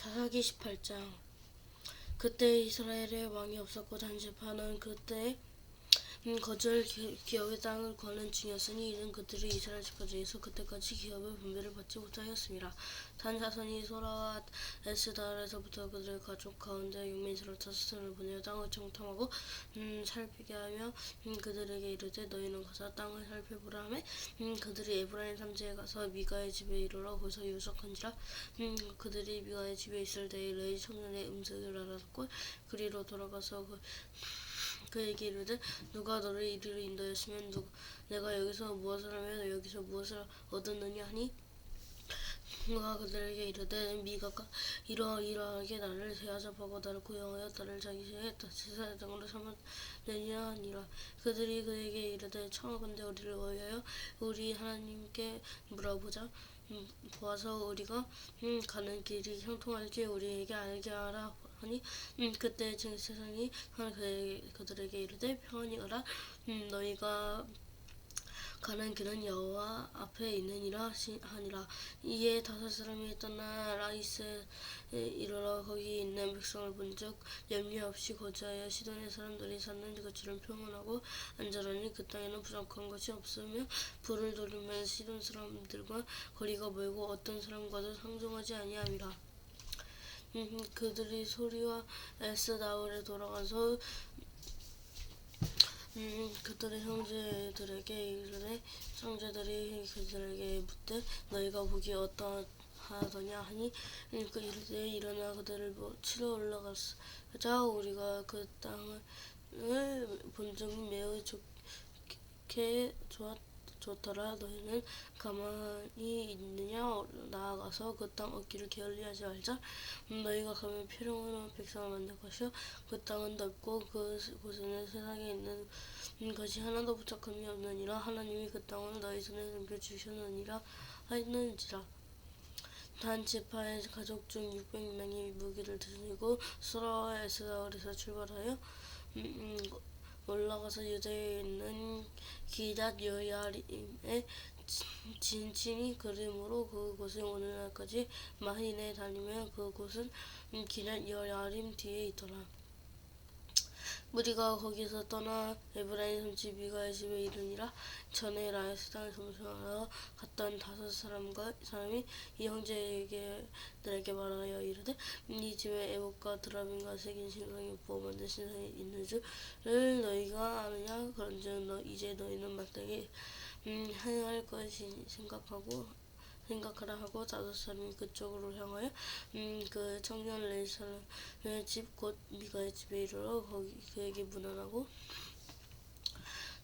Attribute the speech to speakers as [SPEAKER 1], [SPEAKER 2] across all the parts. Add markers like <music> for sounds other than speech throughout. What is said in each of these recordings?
[SPEAKER 1] 사사기 18장. 그때 이스라엘에 왕이 없었고 단지파는 그때 음, 거절 기- 기업의 땅을 거는 중이었으니 이는 그들이 이스라엘 지파중에서 그때까지 기업의 분배를 받지 못하였습니다. 단 자손이 소라와 에스달에서부터 그들의 가족 가운데 육민스러운 자손을 보내어 땅을 정탐하고 음, 살피게 하며 음, 그들에게 이르되 너희는 가서 땅을 살펴보라 하매 음, 그들이 에브라임 삼지에 가서 미가의 집에 이르러 거기서 유적한지라 음, 그들이 미가의 집에 있을 때에 레이 청년의 음색을 알아듣고 그리로 돌아가서 그, 그에게 이르되 누가 너를 이리로 인도했으면 누, 내가 여기서 무엇을 하며 여기서 무엇을 얻었느냐 하니? 누가 그들에게 이르되 미가가 이러 이러하게 나를 세하잡하고 나를 고용하여 나를 자기 시에 제사장으로 삼았느냐 하니라. 그들이 그에게 이르되 청하건대 우리를 위하여 우리 하나님께 물어보자. 음, 보아서 우리가 음, 가는 길이 형통할지 우리에게 알게 하라 하니 음, 그때 그에게, 그들에게 이르되 평안히 가라. 음, 너희가 가는 길은 여호와 앞에 하시- 하니라. 이에 다섯 사람이 떠나 라이스에 이르러 거기 있는 백성을 본즉 염려 없이 거주하여 시돈의 사람들이 사는 것처럼 평온하고 안전하니 그 땅에는 부족한 것이 없으며 불을 돌리면 시돈 사람들과 거리가 멀고 어떤 사람과도 상종하지 아니함이라. 음, 그들이 소리와 에스다울에 돌아가서 음, 그들의 형제들에게 이르되 형제들이 그들에게 묻되 너희가 보기 어떠하더냐 하니? 음, 그 이르되 일어나 그들을 뭐 치러 올라가자. 우리가 그 땅을 본 적이 매우 좋게 좋았 좋더라. 너희는 가만히 있느냐? 나아가서 그 땅 얻기를 게을리하지 말자. 음, 너희가 가면 필요한 백성을 만들 것이요? 그 땅은 넓고 그 곳에는 세상에 있는 음, 것이 하나도 부족함이 없느니라. 하나님이 그 땅을 너희 손에 넘겨주셨느니라 하였는지라. 단 지파의 가족 중 600명이 무기를 들고 수라와 에스다울에서 출발하여 음, 음, 올라가서 유대에 있는 기닷 여야림에 진친이 그림으로 그곳에 오늘날까지 마힌에 다니며 그곳은 음, 기닷 여야림 뒤에 있더라. 무리가 거기서 떠나 에브라임 손지 미가의 집에 이르니라. 전에 라이스 땅을 점령하러 갔던 다섯 사람과 사람이 이 형제에게 들에게 말하여 이르되 네 집에 에봇과 드라빔과 새긴 신상이 부어 만든 신상이 있는 줄을 너희가 아느냐? 그런즉 너 이제 너희는 마땅히 음, 행할 것이 생각하고 생각하라 하고 다섯 사람이 그쪽으로 향하여 음, 그 청년 레이사의 집 곧 미가의 집에 이르러 거기 그에게 문안하고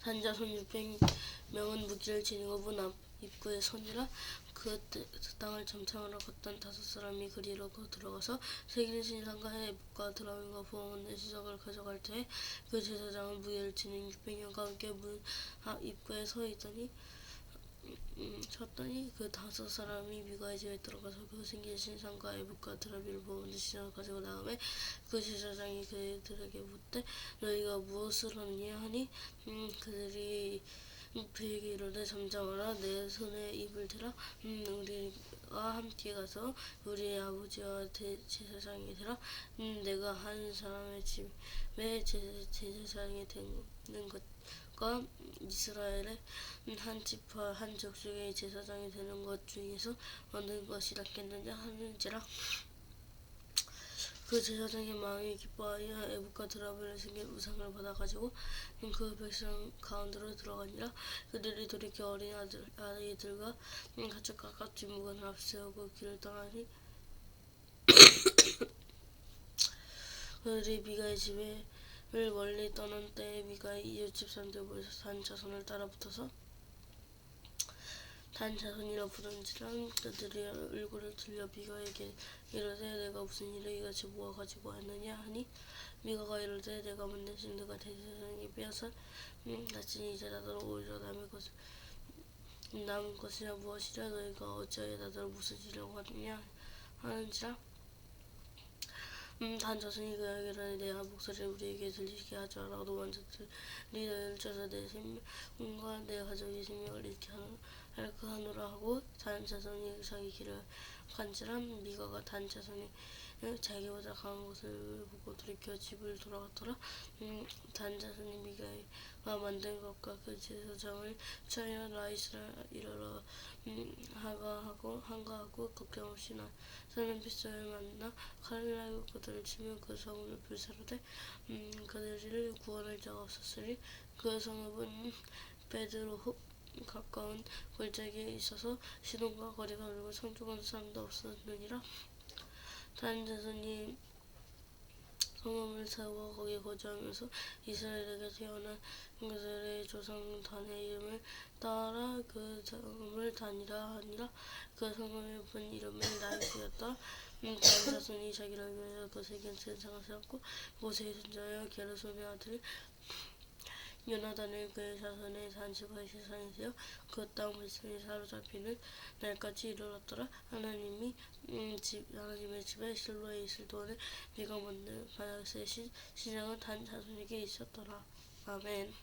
[SPEAKER 1] 산자 손 600명은 무기를 지니고 문 앞 입구에 서니라 그 뜨- 땅을 점창하러 갔던 다섯 사람이 그리로 그 들어가서 세긴 신상과 해복과 드라민과 부엉은 시작을 가져갈 때에 그 제사장은 무예를 지닌 600명과 함께 문 앞 입구에 서 있더니 음, 쳤더니 그 다섯 사람이 미가의 집에 들어가서 그 생긴 신상과 애복과 드라비를 보는 신상을 가지고 나오매 그 제사장이 그들에게 묻되 너희가 무엇을 하느냐 하니? 음, 그들이 이르되 잠잠하라 내 손에 입을 대라 음, 우리가 함께 가서 우리 아버지와 대, 제사장이 되라 음, 내가 한 사람의 집에 제, 제사장이 되는 것과 이스라엘의 한 지파 한 족속의 제사장이 되는 것 중에서 어느 것이 낫겠느냐 하는지라 그 제사장의 마음이 기뻐하여 애국과 드라벨에 생긴 우상을 받아가지고 그 백성 가운데로 들어가니라. 그들이 돌이켜 어린 아들, 아이들과 가축 가깝지 묵은 앞세우고 길을 떠나니 <coughs> 그들이 미가의 를 멀리 떠난 때에 미가의 이웃집 사람들 모여서 단 자손을 따라 붙어서 단 자손이라 부른지라 그들이 얼굴을 들려 미가에게 이르되 내가 무슨 일을 이같이 모아 가지고 왔느냐 하니? 미가가 이르되 내가 만든 신들과 대제사장이 빼앗아 음, 다치니 이제 나더러 오히려 남의 것을 남은 것이라 무엇이라 너희가 어찌하여 나더러 무슨 일을 하느냐 하는지라? 음, 단 자손이 그에게 이르되 내 목소리를 우리에게 들리게 하지 마라 너 먼저 들리 너희를 쪄서 내 생명과 내 가족의 생명을 잃게 하는 할까 하노라 하고 단 자손이 자기 길을 간지람 미가가 단 자손이 자기보다 강한 것을 보고 돌이켜 집을 돌아갔더라. 음, 단 자손이 미가가 만든 것과 그 제사장을 취하여 라이스라 이르러 음, 하가하고 한가하고 걱정 없이 나서는 빗소를 만나 칼을 날고 그들을 치며 그 성읍을 불사르되 음, 그들을 구원할 자가 없었으니 그 성읍은 베드로흡 가까운 골짜기에 있어서 시돈과 거리가 멀고 성중한 사람도 없었느니라. 다른 자손이 성읍을 세워 거기 거주하면서 이스라엘에게 태어난 그들의 조상 단의 이름을 따라 그 성읍을 단이라 하니라. 그 성읍의 본 이름은 나이스였다. 음, 다른 자손이 자기를 위하여 그것을 견치는 상을 세웠고 모세의 손자여 게르손의 아들 요나단을 그의 자손의 산지파의 세상에 세워 그땅 백성이 사로잡히는 날까지 이르렀더라. 하나님이 음, 집, 하나님의 집에 실로에 있을 동안에 내가 만든 바닥의 시, 시장은 단 자손에게 있었더라. 아멘